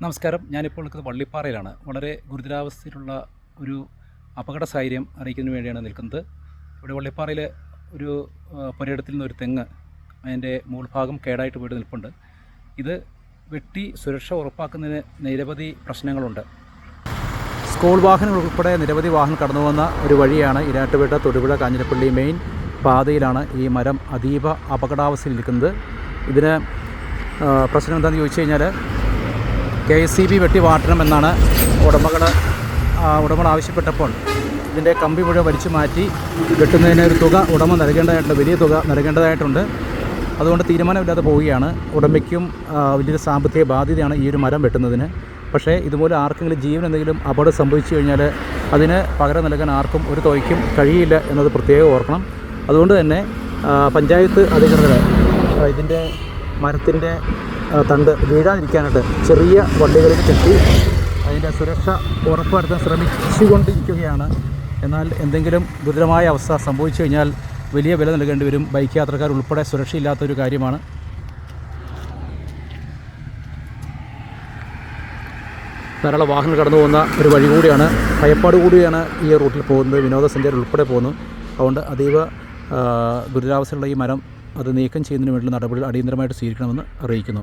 നമസ്കാരം. ഞാനിപ്പോൾ നിൽക്കുന്നത് വള്ളിപ്പാറയിലാണ്. വളരെ ഗുരുതരാവസ്ഥയിലുള്ള ഒരു അപകട സാഹചര്യം അറിയിക്കുന്നതിന് വേണ്ടിയാണ് നിൽക്കുന്നത്. ഇവിടെ വള്ളിപ്പാറയിൽ ഒരു പുരയിടത്തിൽ നിന്ന് ഒരു തെങ്ങ് അതിന്റെ മൂൾഭാഗം കേടായിട്ട് പോയിട്ട് നിൽപ്പുണ്ട്. ഇത് വെട്ടി സുരക്ഷ ഉറപ്പാക്കുന്നതിന് നിരവധി പ്രശ്നങ്ങളുണ്ട്. സ്കൂൾ വാഹനങ്ങൾ ഉൾപ്പെടെ നിരവധി വാഹനം കടന്നു വന്ന ഒരു വഴിയാണ് ഇരാട്ടുപേട്ട തൊടുപുഴ കാഞ്ഞിരപ്പള്ളി മെയിൻ പാതയിലാണ് ഈ മരം അതീവ അപകടാവസ്ഥയിൽ നിൽക്കുന്നത്. ഇതിന് പ്രശ്നം എന്താണെന്ന് ചോദിച്ചു കഴിഞ്ഞാൽ കെ എസ് സി ബി വെട്ടി മാറ്റണമെന്നാണ് ഉടമകൾ ഉടമകൾ ആവശ്യപ്പെട്ടപ്പോൾ ഇതിന്റെ കമ്പി മുഴുവൻ വലിച്ചു മാറ്റി വെട്ടുന്നതിന് ഒരു തുക ഉടമ നൽകേണ്ടതായിട്ടുണ്ട് വലിയ തുക നൽകേണ്ടതായിട്ടുണ്ട്. അതുകൊണ്ട് തീരുമാനമില്ലാതെ പോവുകയാണ്. ഉടമയ്ക്കും വലിയൊരു സാമ്പത്തിക ബാധ്യതയാണ് ഈ ഒരു മരം വെട്ടുന്നതിന്. പക്ഷേ ഇതുപോലെ ആർക്കെങ്കിലും ജീവൻ എന്തെങ്കിലും അപകടം സംഭവിച്ചു കഴിഞ്ഞാൽ അതിന് പകരം നൽകാൻ ആർക്കും ഒരു തുകയ്ക്കും കഴിയില്ല എന്നത് പ്രത്യേകം ഓർക്കണം. അതുകൊണ്ട് തന്നെ പഞ്ചായത്ത് അധികൃതർ ഇതിന്റെ മരത്തിന്റെ തണ്ട് വീഴാതിരിക്കാനായിട്ട് ചെറിയ വണ്ടികളിൽ കെട്ടി അതിന്റെ സുരക്ഷ ഉറപ്പുവരുത്താൻ ശ്രമിച്ചുകൊണ്ടിരിക്കുകയാണ്. എന്നാൽ എന്തെങ്കിലും ഗുരുതരമായ അവസ്ഥ സംഭവിച്ചു കഴിഞ്ഞാൽ വലിയ വില നൽകേണ്ടി വരും. ബൈക്ക് യാത്രക്കാർ ഉൾപ്പെടെ സുരക്ഷയില്ലാത്തൊരു കാര്യമാണ്. ധാരാളം വാഹനം കടന്നു പോകുന്ന ഒരു വഴി കൂടിയാണ് ഭയപ്പാട് കൂടിയാണ് ഈ റൂട്ടിൽ പോകുന്നത്. വിനോദസഞ്ചാരം ഉൾപ്പെടെ പോകുന്നു. അതുകൊണ്ട് അതീവ ദുരിതാവസ്ഥയുള്ള ഈ മരം അത് നീക്കം ചെയ്യുന്നതിന് വേണ്ടിയുള്ള നടപടികൾ അടിയന്തരമായിട്ട് സ്വീകരിക്കണമെന്ന് അറിയിക്കുന്നു